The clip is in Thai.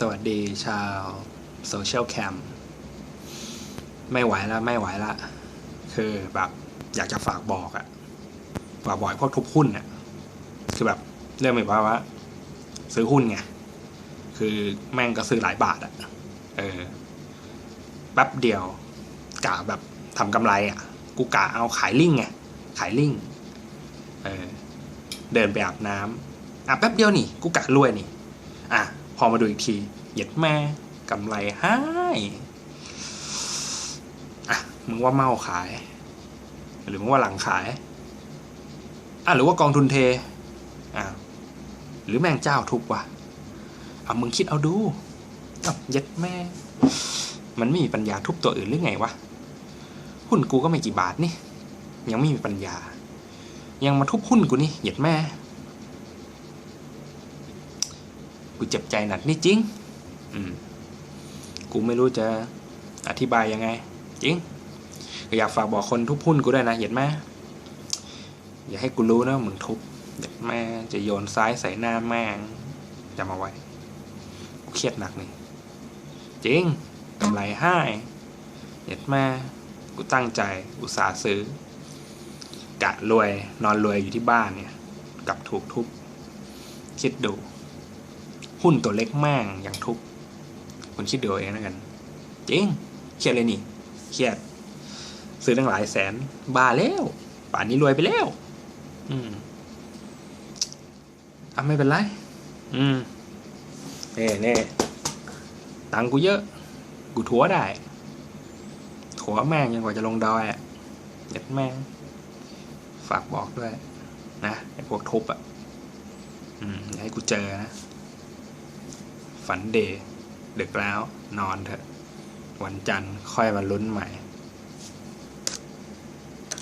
สวัสดีชาวโซเชียลแคมไม่ไหวแล้วไม่ไหวละ คือแบบอยากจะฝากบอกอะฝากบอกพวกทุบหุ้นอะคือแบบเรื่องแบบว่าว่า ซื้อหุ้นไง คือแม่งก็ซื้อหลายบาทอะเออแป๊บเดียวกะแบบทำกำไรอะกูกะเอาขายลิงไงขายลิงเออเดินไปอาบน้ำอะแป๊บเดียวนี่ กูกะรวยนี่ อะ พอมาดูอีกทีเหยียดแม่กำไรให้อะมึงว่าเมาขาย หรือมึงว่าหลังขายอะหรือว่ากองทุนเทอะหรือแม่งเจ้าทุบวะอะมึงคิดเอาดูอะเย็ดแม่ มันไม่มีปัญญาทุบตัวอื่นหรือไงวะหุ้นกูก็ไม่กี่บาทนี่ ยังไม่มีปัญญา ยังมาทุบหุ้นกูนี่เหยียดแม่ กูเจ็บใจหนักนี่จริง อืม กูไม่รู้จะอธิบายยังไง จริงก็อยากฝากบอกคนทุบหุ้นกูด้วยนะเหยียดแม่อย่าให้กูรู้นะมึงทุบเหยียดแม่จะโยนซ้ายใส่หน้าแม่งจำเอาไว้กูเครียดหนักนี่จริงกำไรให้เหยียดแม่กูตั้งใจ อุตส่าห์ซื้อ กะรวยนอนรวยอยู่ที่บ้านเนี่ยกลับถูกทุบ คิดดู หุ้นตัวเล็กแม่งอย่างทุบคุณคิดดูเองแล้วกันจริงเครียดเลยนี่เครียด ซื้อตั้งหลายแสนบาแล้ว ป่านนี้รวยไปแล้ว อืมอะไม่เป็นไร อืมเน่เน่ตังกูเยอะ กูถัวได้ ถัวแม่งยังกว่าจะลงดอยอะเด็ดแม่ง ฝากบอกด้วย นะไอ้พวกทุบอะ อืมอย่าให้กูเจอนะ ฝันเดย์ดึกแล้วนอนเถอะ วันจันทร์ค่อยมาลุ้นใหม่